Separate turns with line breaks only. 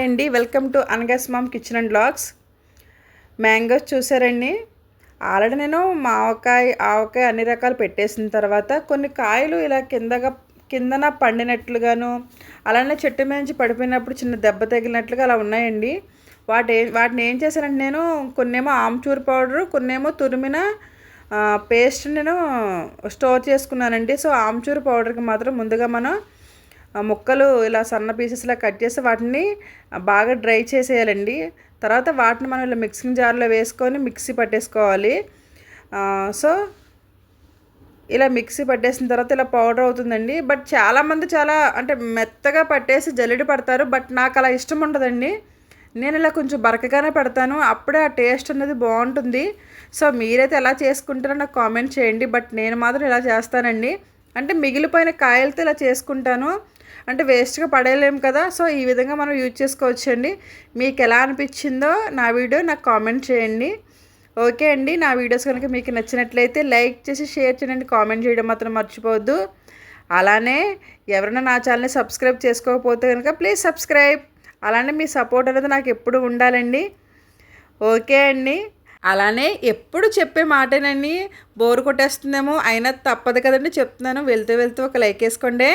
Hi అండి. Welcome to అనగస్ mom kitchen and blogs. Mangoes చూసారండి? Already నేను మావకాయ ఆవకాయ అన్ని రకాలు పెట్టేసిన తర్వాత కొన్ని కాయలు ఇలా కిందగా కిందన పండినట్లుగాను అలానే చెట్టు నుంచి పడిపోయినప్పుడు చిన్న దెబ్బ తగిలినట్లుగా అలా ఉన్నాయండి. వాటి వాటిని ఏం చేశానంటే నేను కొన్నేమో ఆమ్చూర్ పౌడరు కొన్నేమో తురిమిన పేస్ట్ నేను స్టోర్ చేసుకున్నానండి. సో ఆమ్చూర్ పౌడర్కి మాత్రం ముందుగా మనం ముక్కలు ఇలా సన్న పీసెస్లా కట్ చేసి వాటిని బాగా డ్రై చేసేయాలండి. తర్వాత వాటిని మనం ఇలా మిక్సింగ్ జార్లో వేసుకొని మిక్సీ పట్టేసుకోవాలి. సో ఇలా మిక్సీ పట్టేసిన తర్వాత ఇలా పౌడర్ అవుతుందండి. బట్ చాలామంది చాలా అంటే మెత్తగా పట్టేసి జల్లెడ పడతారు. బట్ నాకు అలా ఇష్టం ఉండదండి. నేను ఇలా కొంచెం బరకగానే పెడతాను. అప్పుడే ఆ టేస్ట్ అనేది బాగుంటుంది. సో మీరైతే ఎలా చేసుకుంటారో నాకు కామెంట్ చేయండి. బట్ నేను మాత్రం ఇలా చేస్తానండి. అంటే మిగిలిపోయిన కాయలతో ఇలా చేసుకుంటాను. అంటే వేస్ట్గా పడేయలేం కదా సో ఈ విధంగా మనం యూజ్ చేసుకోవచ్చండి. మీకు ఎలా అనిపించిందో నా వీడియో నాకు కామెంట్ చేయండి. ఓకే అండి నా వీడియోస్ కనుక మీకు నచ్చినట్లయితే లైక్ చేసి షేర్ చేయండి కామెంట్ చేయడం మాత్రం మర్చిపోవద్దు. అలానే ఎవరైనా నా ఛానల్ని సబ్స్క్రైబ్ చేసుకోకపోతే కనుక ప్లీజ్ సబ్స్క్రైబ్. అలానే మీ సపోర్ట్ అనేది నాకు ఎప్పుడు ఉండాలండి. ఓకే అండి అలానే ఎప్పుడు చెప్పే మాటేనండి బోరు కొట్టేస్తుందేమో అయినా తప్పదు కదండి చెప్తున్నాను వెళ్తూ వెళ్తూ ఒక లైక్ వేసుకోండి.